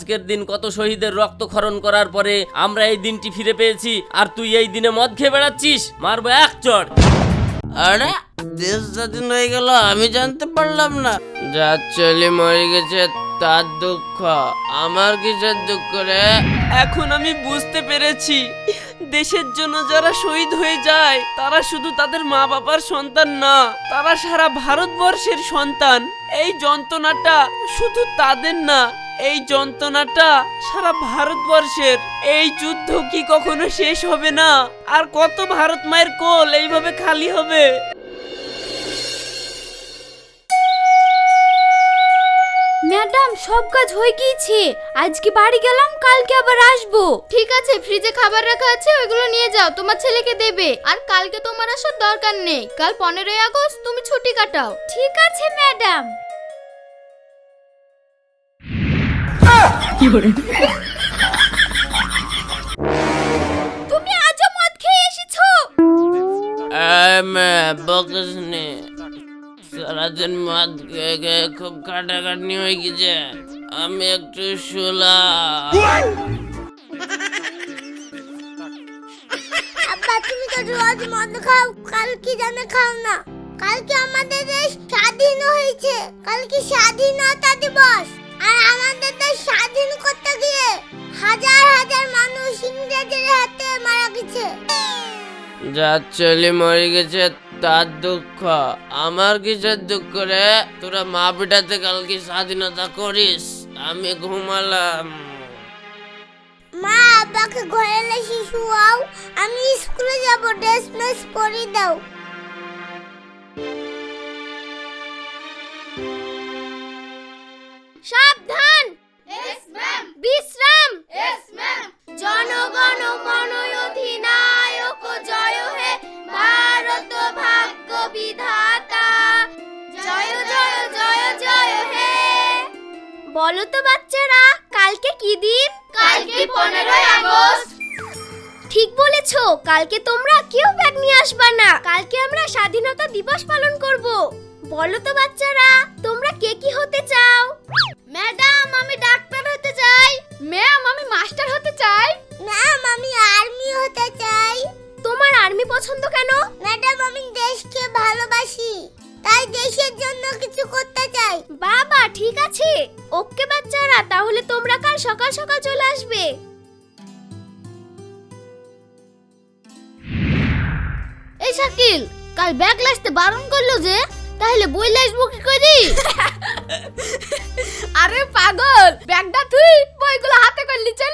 আজকের দিন কত শহীদের রক্ত রক্তক্ষরণ করার পরে আমরা এই দিনটি ফিরে পেয়েছি আর তুই এই দিনে মদ খেয়ে বেড়াচ্ছিস? মারবো এক চড় আরে দেশ স্বাধীন হয়ে গেল আমি জানতে পারলাম না। যা চলে মরে গেছে তার দুঃখ। আমার কিসের দুঃখ রে? এখন আমি বুঝতে পেরেছি। দেশের জন্য যারা শহীদ হয়ে যায় তারা শুধু তাদের মা বাবার সন্তান না তারা সারা ভারতবর্ষের সন্তান। এই যন্ত্রণাটা শুধু তাদের না এই যন্ত্রণাটা সারা ভারতবর্ষের। এই যুদ্ধ কি কখনো শেষ হবে না? আর কত ভারত মায়ের কোল এইভাবে খালি হবে? ম্যাডাম সব কাজ হয়ে গিয়েছে। আজকে বাড়ি গেলাম কালকে আবার আসব। ঠিক আছে ফ্রিজে খাবার রাখা আছে ওইগুলো নিয়ে যাও তোমার ছেলেকে দেবে। আর কালকে তোমার আসার দরকার নেই। কাল পনেরোই আগস্ট তুমি ছুটি কাটাও। ঠিক আছে ম্যাডাম। তুমি আজও মদ খেয়ে এসেছ? বকিস নে। সারাদিন মদ খেয়ে খেয়ে খুব কাটাকাটনি হয়ে গেছে। আমি একটু শুলাম। আব্বা তুমি তো রোজ মদ খাও। কাল কি জানে খাও না। কালকে আমাদের দেশ স্বাধীন হয়েছে। কালকে স্বাধীনতা দিবস। আর আমাদের দেশ স্বাধীন করতে গিয়ে হাজার হাজার মানুষ ইংরেজের হাতে মারা গেছে। যা চলে মরে গেছে তার দুঃখ। আমার কিসের দুঃখ রে? তোরা মা পিটাতে কালকে স্বাধীনতা করিস আমি ঘুমালাম। মা আব্বাকে ঘরে এসে শুয়াও আমি স্কুলে যাব ড্রেস মেস পরে দাও। জনগণ মন অধিনায়ক জয় হে ভারত ভাগ্য বিধাতা। জয় জয় জয় জয় হে। বলো তো বাচ্চারা কালকে কি দিন? কালকে 15ই আগস্ট। ঠিক বলেছ কালকে তোমরা কেউ ব্যাগ নিয়ে আসবা না। কালকে আমরা স্বাধীনতা দিবস পালন করব। বলো তো বাচ্চারা তোমরা কে কি হতে চাও? ম্যাডাম আমি ডাক্তার হতে চাই। ম্যাম আমি মাস্টার হতে চাই। ম্যাম আমি আর্মি হতে চাই। তোমার আর্মি পছন্দ কেন? ম্যাডাম আমি দেশকে ভালোবাসি। তাই দেশের জন্য কিছু করতে চাই। বাবা ঠিক আছে। ওকে বাচ্চারা তাহলে তোমরা কাল সকাল সকাল চলে আসবে। এই শাকিল কাল ব্যাগ লাসতে বারণ করল যে তাহলে বই লাসবো কি করি? আরে পাগল ব্যাগটা তুই বইগুলো হাতে করলি চলে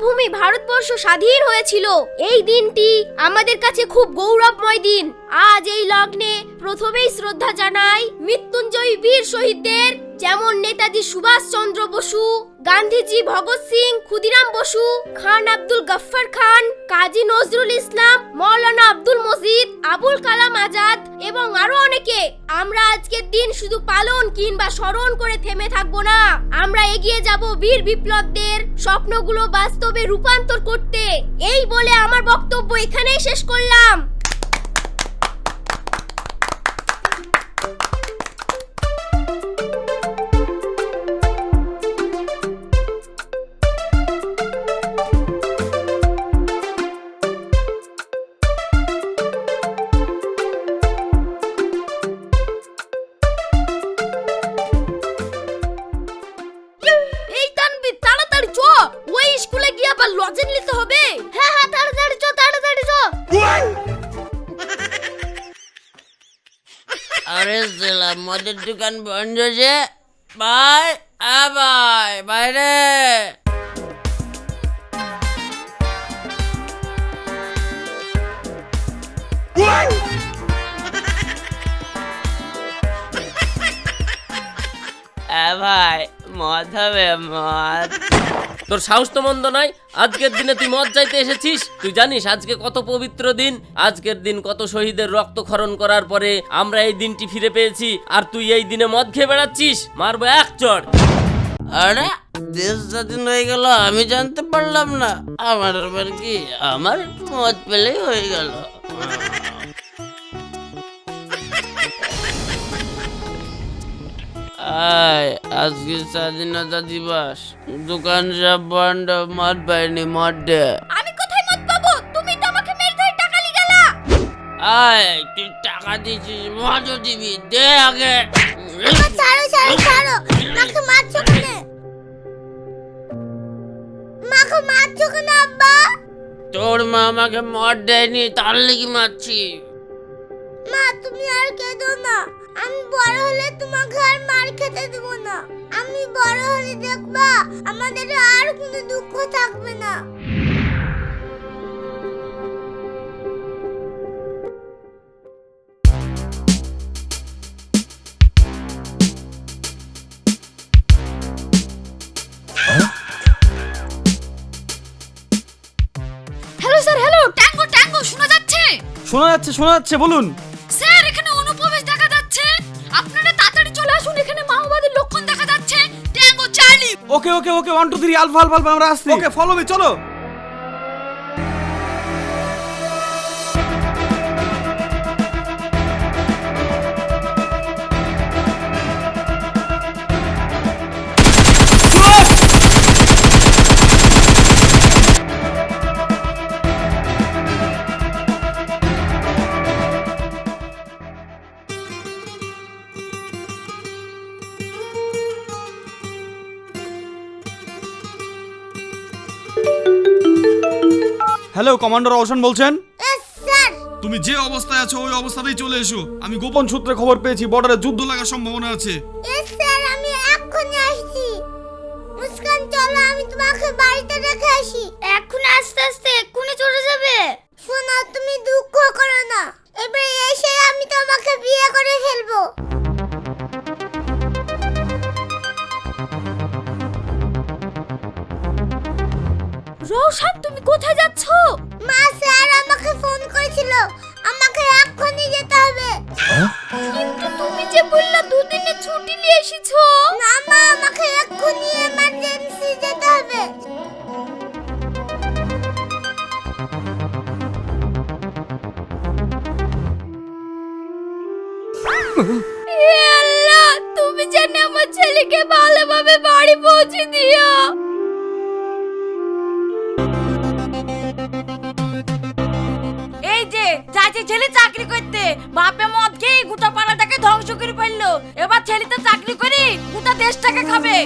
জন্মভূমি ভারতবর্ষ স্বাধীন হয়েছিল। এই দিনটি আমাদের কাছে খুব গৌরবময় দিন। আজ এই লগ্নে প্রথমেই শ্রদ্ধা জানাই মৃত্যুঞ্জয়ী বীর শহীদদের যেমন নেতাজি সুভাষ চন্দ্র বসু, গান্ধীজি ভগৎ সিং, ক্ষুদিরাম বসু, খান আব্দুল গফফর খান, কাজী নজরুল ইসলাম, মৌলানা আব্দুল মজিদ, আবুল কালাম আজাদ এবং আরও অনেকে। আমরা আজকের দিন শুধু পালন কিংবা স্মরণ করে থেমে থাকব না। আমরা এগিয়ে যাব বীর বিপ্লবদের স্বপ্নগুলো বাস্তবে রূপান্তর করতে। এই বলে আমার বক্তব্য এখানেই শেষ করলাম। মদের দোকান বন্ধ যে। ভাই আ ভাই বাইরে ভাই মদ হবে মদ। তোর সাহস তো মন্দ নয় আজকের দিনে তুই মদ চাইতে এসেছিস? তুই জানিস আজকে কত পবিত্র দিন? আজকের দিন কত শহীদের রক্তক্ষরণ করার পরে আমরা এই দিনটি ফিরে পেয়েছি, আর তুই এই দিনে মদ খেয়ে বেড়াচ্ছিস? মারবো এক চড়। আরে, দেশ হয়ে গেল, আমি জানতে পারলাম না। আমার আবার কি? আমার মদ পেলেই হয়ে গেল। আয় আজকে স্বাধীনতা দিবস। দোকান সব বন্ধ মদ পাইনি মদ দে। আমি কোথায় মত পাবো? তুমি তো আমাকে মেরে ধরে টাকা আয় তুই টাকা দিছিস মদও দিবি দে আগে। ছাড়ো ছাড়ো ছাড়ো। মাকে মারছো কেন? মাকে মারছো কেন আব্বা? তোর মা আমাকে মদ দেয়নি তার লেগে মারছি। মা তুমি আর কেঁদো না। আমি বড় হলে তোমাকে আর খেতে দেব না। আমি বড় হলে দেখবা আমাদের আর কোনো দুঃখ থাকবে না। Hello sir hello tango tango শোনা যাচ্ছে? শোনা যাচ্ছে শোনা যাচ্ছে বলুন। স্যার এখানে অনুপ্রবেশ দেখা যাচ্ছে। আপনারা তাড়াতাড়ি okay okay okay one two three alpha alpha alpha আমরা আসছি। ওকে ফলো মি চলো। হ্যালো কমান্ডার অবসান বলছেন? স্যার তুমি যে অবস্থায় আছো ওই অবস্থাতেই চলে এসো। আমি গোপন সূত্রে খবর পেয়েছি বর্ডারে যুদ্ধ লাগার সম্ভাবনা আছে। স্যার আমি এক্ষুনি আসছি। মুস্কান চলো আমি তোমাকে বাড়িতে রেখে আসি। এখন আস্তে আস্তে আমার ছেলেকে ভালোভাবে বাড়ি পৌঁছে দিও। এই যে, চাচি ছেলে চাকরি করতে। বাপে মদ খেয়ে গোটা পাড়াটাকে ধ্বংস করে ফেলল। এবার ছেলে তো চাকরি করি গোটা দেশটাকে খাবে।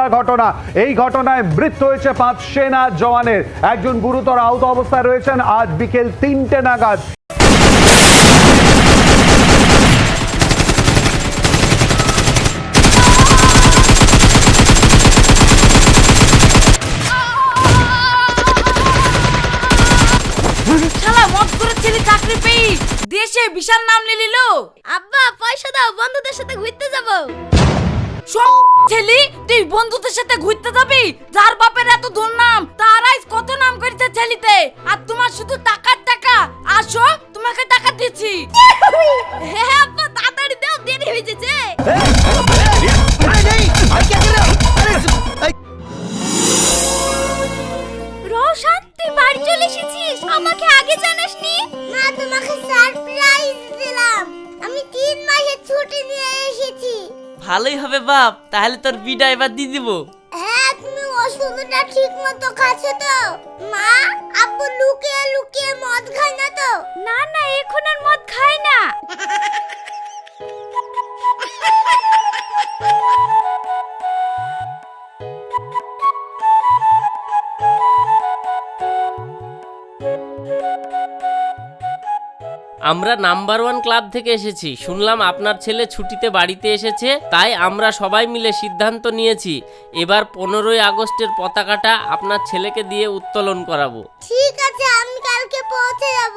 হামলার ঘটনা। এই ঘটনায় মৃত্যু হয়েছে পাঁচ সেনা জওয়ানের। একজন গুরুতর আহত অবস্থায় রয়েছেন। আজ বিকেল তিনটে নাগাদ। দেশে বিশাল নাম নিয়ে নিল। আব্বা পয়সা দাও বন্ধুদের সাথে ঘুরতে যাব। সব ছেলে তুই বন্ধুদের সাথে ঘুরতে যাবি? যার বাপের এত দুর্নাম তারাই কত নাম করেছে ছেলিতে? আর তোমার শুধু টাকার টাকা। আসো, তোমাকে টাকা দিচ্ছি। হ্যাঁ আব্বা, তাড়াতাড়ি দাও, দেরি হয়ে মা তোমাকে আমি তিন মাসের ছুটি নিয়ে এসেছি। ভালোই হবে বাপ। তাহলে তোর বিদায় এবার দিয়ে দিব। হ্যাঁ তুমি ওষুধটা ঠিক মতো খাচ্ছ তো? মা আব্বু লুকিয়ে লুকিয়ে মদ খায় না তো? না না এখন আর মদ খায় না। আমরা নাম্বার ওয়ান ক্লাব থেকে এসেছি। শুনলাম আপনার ছেলে ছুটিতে বাড়িতে এসেছে তাই আমরা সবাই মিলে সিদ্ধান্ত নিয়েছি এবার পনেরোই আগস্টের পতাকাটা আপনার ছেলেকে দিয়ে উত্তোলন করাবো। ঠিক আছে আমি কালকে পৌঁছে যাব।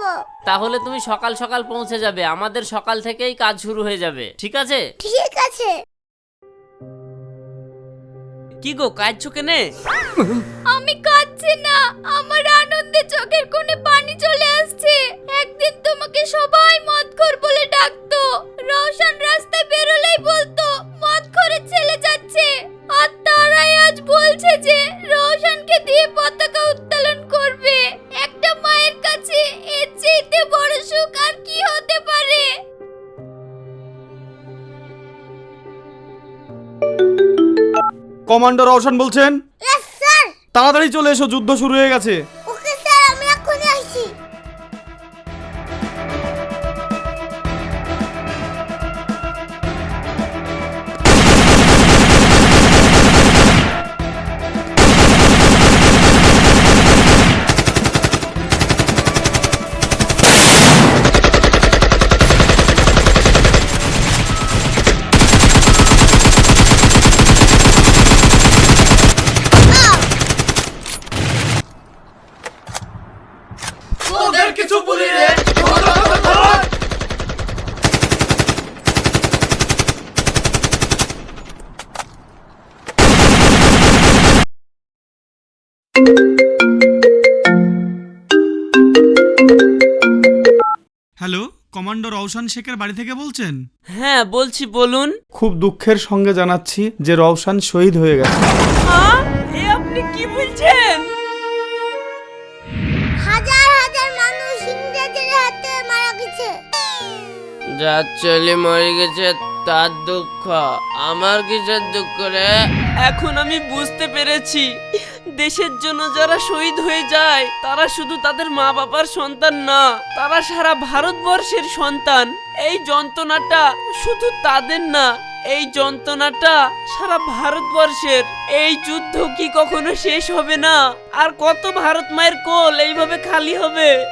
তাহলে তুমি সকাল সকাল পৌঁছে যাবে আমাদের সকাল থেকেই কাজ শুরু হয়ে যাবে। ঠিক আছে? ঠিক আছে। কি গো, কাঁদছো কেনে? আমি কাঁদছি না, আমার আনন্দে চোখের কোণে পানি চলে আসছে। একদিন তোমাকে সবাই মদখোর বলে ডাকতো। রওশন রাস্তায় বেরোলেই বলতো মদখোরের ছেলে যাচ্ছে। কমান্ডার রওশন বলছেন তাড়াতাড়ি চলে এসো যুদ্ধ শুরু হয়ে গেছে। হ্যালো কমান্ডো রওশন শেখের বাড়ি থেকে বলছেন? হ্যাঁ বলছি বলুন। খুব দুঃখের সঙ্গে জানাচ্ছি যে রওশন শহীদ হয়ে গেছে। হ্যাঁ এ আপনি কি বলছেন? হাজার হাজার মানুষ ইংরেজের হাতে মারা গেছে। যার ছেলে মরে গেছে তার দুঃখ। আমার কিসের দুঃখ রে? এখন আমি বুঝতে পেরেছি। দেশের জন্য যারা শহীদ হয়ে যায়, তারা শুধু তাদের মা বাবার সন্তান না, তারা সারা ভারতবর্ষের সন্তান। এই যন্ত্রণাটা শুধু তাদের না, এই যন্ত্রণাটা সারা ভারতবর্ষের। এই যুদ্ধ কি কখনো শেষ হবে না? আর কত ভারত মায়ের কোল এইভাবে খালি হবে?